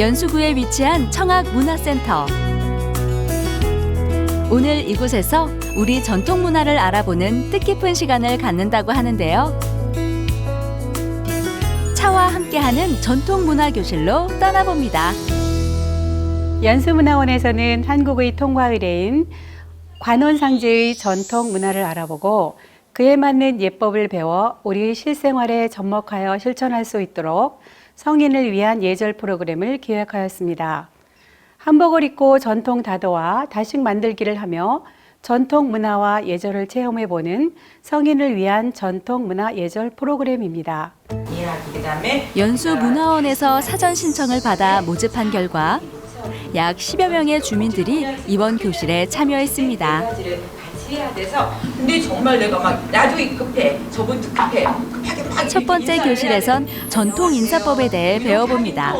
연수구에 위치한 청학문화센터. 오늘 이곳에서 우리 전통 문화를 알아보는 뜻깊은 시간을 갖는다고 하는데요. 차와 함께하는 전통 문화 교실로 떠나봅니다. 연수문화원에서는 한국의 통과 의례인 관원상제의 전통 문화를 알아보고 그에 맞는 예법을 배워 우리 실생활에 접목하여 실천할 수 있도록 성인을 위한 예절 프로그램을 기획하였습니다. 한복을 입고 전통 다도와 다식 만들기를 하며 전통 문화와 예절을 체험해 보는 성인을 위한 전통 문화 예절 프로그램입니다. 연수 문화원에서 사전 신청을 받아 모집한 결과 약 10여 명의 주민들이 이번 교실에 참여했습니다. 해야 돼서 근데 정말 내가 막 나도 급해 저분도 급해 급하게 막 첫 번째 교실에선. 전통 인사법에 대해 배워봅니다.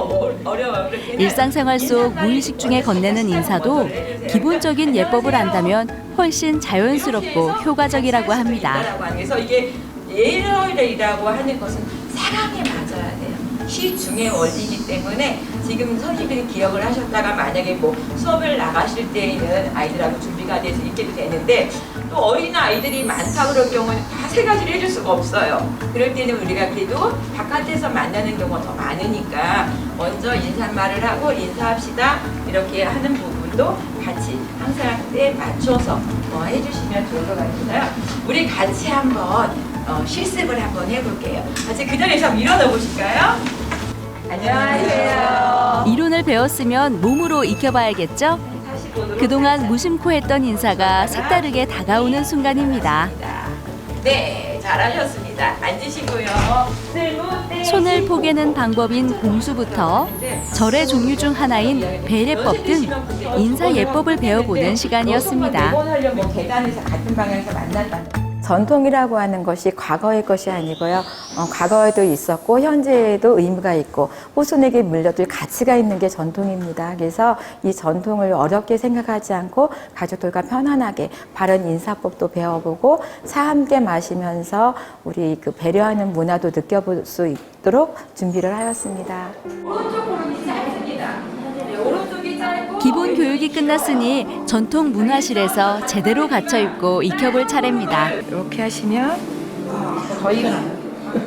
일상생활 속 무의식 중에 건네는 인사도 기본적인 예법을 안다면 훨씬 자연스럽고 효과적이라고 합니다. 그래서 이게 예절이라고 하는 것은 사랑에 맞아야 돼요. 시중의 원리이기 때문에 지금 선생님들이 기억을 하셨다가 만약에 뭐 수업을 나가실 때에는 아이들하고 준비가 돼서 있게도 되는데 또 어린 아이들이 많다 그럴 경우는 다 세 가지를 해줄 수가 없어요. 그럴 때는 우리가 그래도 바깥에서 만나는 경우가 더 많으니까 먼저 인사말을 하고 인사합시다 이렇게 하는 부분도 같이 항상 때에 맞춰서 어, 해주시면 좋을 것 같아요. 우리 같이 한번 어, 실습을 한번 해볼게요. 같이 그 자리에서 일어나 보실까요? 안녕하세요. 이론을 배웠으면 몸으로 익혀봐야겠죠? 그동안 무심코 했던 인사가 색다르게 다가오는 순간입니다. 네, 잘하셨습니다. 앉으시고요. 손을 포개는 방법인 공수부터 절의 종류 중 하나인 배례법 등 인사 예법을 배워보는 시간이었습니다. 뭐 계단에서 같은 방향에서 만난다는. 전통이라고 하는 것이 과거의 것이 아니고요. 어, 과거에도 있었고 현재에도 의미가 있고 후손에게 물려줄 가치가 있는 게 전통입니다. 그래서 이 전통을 어렵게 생각하지 않고 가족들과 편안하게 바른 인사법도 배워보고 차 함께 마시면서 우리 그 배려하는 문화도 느껴볼 수 있도록 준비를 하였습니다. 기본 교육이 끝났으니 전통 문화실에서 제대로 갖춰 입고 익혀볼 차례입니다. 이렇게 하시면 거의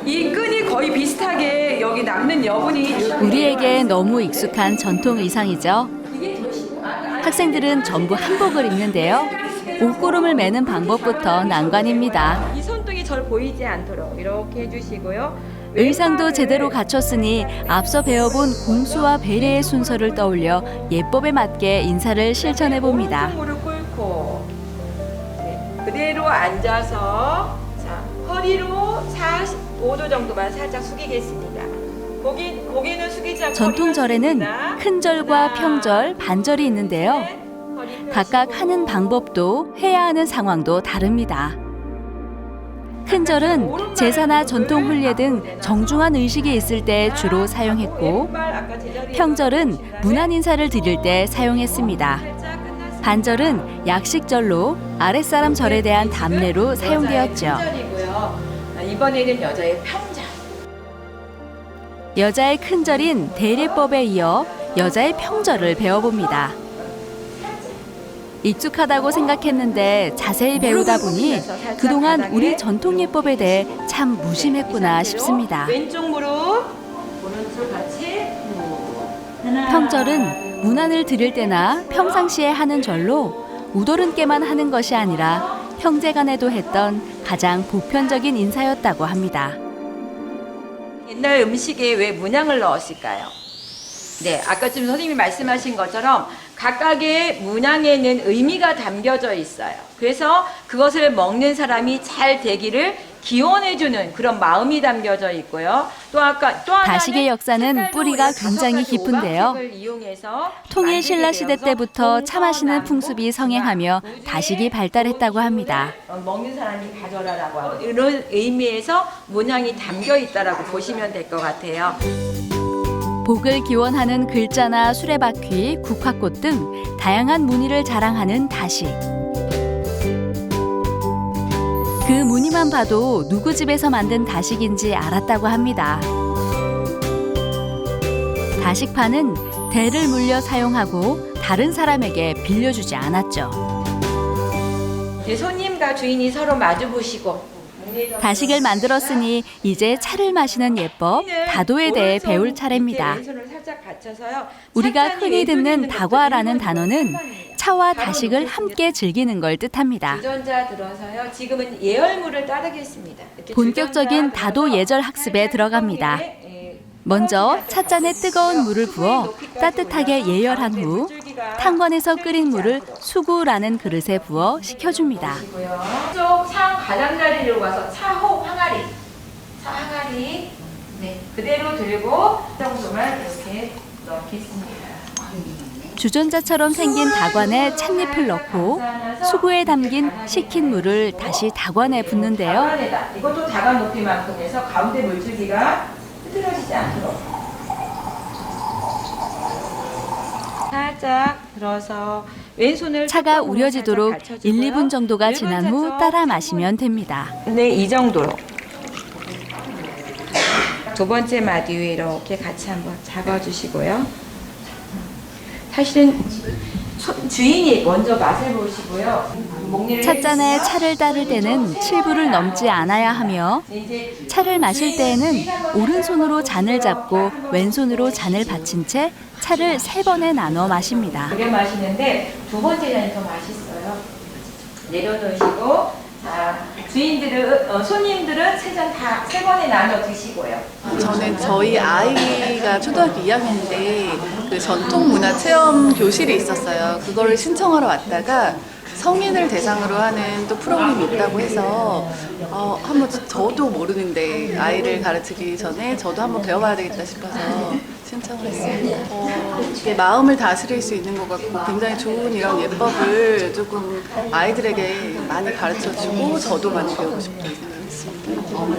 이 끈이 거의 비슷하게 여기 남는 여분이 우리에게 너무 익숙한 전통 의상이죠. 학생들은 전부 한복을 입는데요. 옷고름을 매는 방법부터 난관입니다. 이 손등이 절 보이지 않도록 이렇게 해주시고요. 의상도 제대로 갖췄으니 앞서 배워본 공수와 배려의 순서를 떠올려 예법에 맞게 인사를 실천해 봅니다. 오른쪽 무릎 꿇고 네, 그대로 앉아서 자 허리로 45도 정도만 살짝 숙이겠습니다. 고기 고개는 숙이지 않고 전통절에는 허리만 숙입니다. 큰 절과 하나, 평절, 반절이 있는데요. 셋, 허리 각각 펴시고. 하는 방법도 해야 하는 상황도 다릅니다. 큰 절은 제사나 전통 혼례 등 정중한 의식이 있을 때 주로 사용했고 평절은 문안 인사를 드릴 때 사용했습니다. 반절은 약식절로 아랫사람 절에 대한 답례로 사용되었죠. 이번에는 여자의 평절. 여자의 큰절인 대례법에 이어 여자의 평절을 배워봅니다. 익숙하다고 생각했는데 자세히 배우다 보니 그동안 우리 전통 예법에 대해 참 무심했구나 싶습니다. 왼쪽 무릎, 오른쪽 같이. 평절은 문안을 드릴 때나 평상시에 하는 절로 우도른께만 하는 것이 아니라 형제간에도 했던 가장 보편적인 인사였다고 합니다. 옛날 음식에 왜 문양을 넣었을까요? 네, 아까 지금 선생님이 말씀하신 것처럼 각각의 문양에는 의미가 담겨져 있어요. 그래서 그것을 먹는 사람이 잘 되기를 기원해주는 그런 마음이 담겨져 있고요. 또 아까 또 다식의 역사는 뿌리가 굉장히 깊은데요. 통일 신라 시대 때부터 차 마시는 풍습이 성행하며 우주의 다식이 발달했다고 합니다. 어, 먹는 사람이 가져라라고 이런 의미에서 문양이 담겨 있다라고 보시면 될 것 같아요. 복을 기원하는 글자나 수레바퀴, 국화꽃 등 다양한 무늬를 자랑하는 다식. 그 무늬만 봐도 누구 집에서 만든 다식인지 알았다고 합니다. 다식판은 대를 물려 사용하고 다른 사람에게 빌려주지 않았죠. 손님과 주인이 서로 마주 보시고 다식을 만들었으니 이제 차를 마시는 예법 다도에 대해 배울 차례입니다. 우리가 흔히 듣는 다과라는 단어는. 차와 다식을. 함께 즐기는 걸 뜻합니다. 본격적인 다도 예절 학습에 들어갑니다. 예, 먼저 찻잔에 뜨거운 물을 부어 따뜻하게 예열한 후 탄건에서 끓인 물을 수구라는 그릇에 부어 식혀줍니다. 보시고요. 쪽상 가장자리로 가서 차호 항아리, 차 항아리, 네 그대로 들고 이 정도만 이렇게 넣겠습니다. 주전자처럼 생긴 다관에 찻잎을 넣고 수구에 담긴 식힌 물을 다시 다관에 붓는데요. 다관에다 이것도 다관 높이만큼 해서 가운데 물줄기가 흐트러지지 않도록 살짝 들어서 왼손을 차가 우려지도록 살짝 1, 받쳐주고요. 2분 정도가 일본 지난 후 따라 마시면 됩니다. 네, 이 정도로. 두 번째 마디 위에 이렇게 같이 한번 잡아주시고요. 사실은 소- 주인이 먼저 맛을 보시고요. 찻잔에 차를 따를 때는 7부를 넘지 않아야 하며 이제 차를 마실 때에는 오른손으로 잔을 잡고 왼손으로 잔을 받친 채 차를 세 번에 나눠 마십니다. 그려 마시는데 두 번째 잔이 더 맛있어요. 내려놓으시고 자 주인들은 어, 손님들은 세 잔 다 세 번에 나눠 드시고요. 저는 저희 아이가 초등학교 2학년인데 그 전통 문화 체험 교실이 있었어요. 그거를 신청하러 왔다가 성인을 대상으로 하는 또 프로그램이 있다고 해서 어, 한번 저도 모르는데 아이를 가르치기 전에 저도 한번 배워봐야 되겠다 싶어서 신청을 했어요. 어, 이게 마음을 다스릴 수 있는 것 같고 굉장히 좋은 이런 예법을 조금 아이들에게 많이 가르쳐주고 저도 많이 배우고 싶다는 했습니다.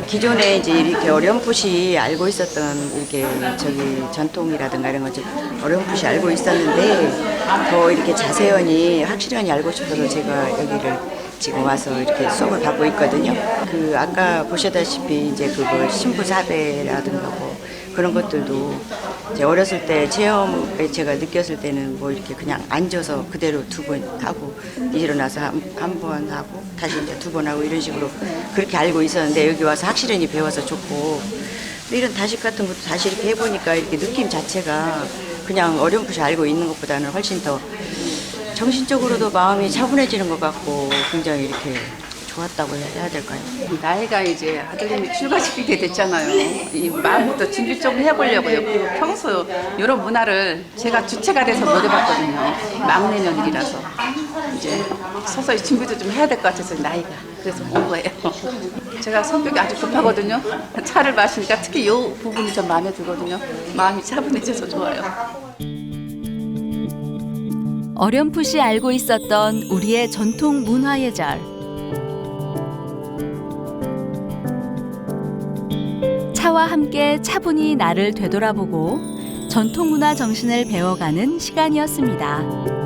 기존에 이제 이렇게 어렴풋이 알고 있었던 이렇게 저기 전통이라든가 이런 거좀 어렴풋이 알고 있었는데 더 이렇게 자세히 확실히 알고 싶어서 제가 여기를 지금 와서 이렇게 수업을 받고 있거든요. 그 아까 보셨다시피 이제 그거 신부사배라든가 뭐 그런 것들도 이제 어렸을 때 체험에 제가 느꼈을 때는 뭐 이렇게 그냥 앉아서 그대로 두 번 하고 일어나서 한 번 하고 다시 이제 두 번 하고 이런 식으로 그렇게 알고 있었는데 여기 와서 확실히 배워서 좋고 또 이런 다식 같은 것도 다시 이렇게 해보니까 이렇게 느낌 자체가 그냥 어렴풋이 알고 있는 것보다는 훨씬 더 정신적으로도 마음이 차분해지는 것 같고 굉장히 이렇게 좋았다고 해야 될까요? 나이가 이제 아들님이 출가시키게 됐잖아요. 이 마음부터 준비 좀 해보려고요. 평소 이런 문화를 제가 주체가 돼서 못 해봤거든요. 막내 며느리라서 이제 서서히 준비도 좀 해야 될 것 같아서 나이가 그래서 온 거예요. 제가 성격이 아주 급하거든요. 차를 마시니까 특히 이 부분이 좀 마음에 들거든요. 마음이 차분해져서 좋아요. 어렴풋이 알고 있었던 우리의 전통 문화 예절. 차와 함께 차분히 나를 되돌아보고 전통 문화 정신을 배워가는 시간이었습니다.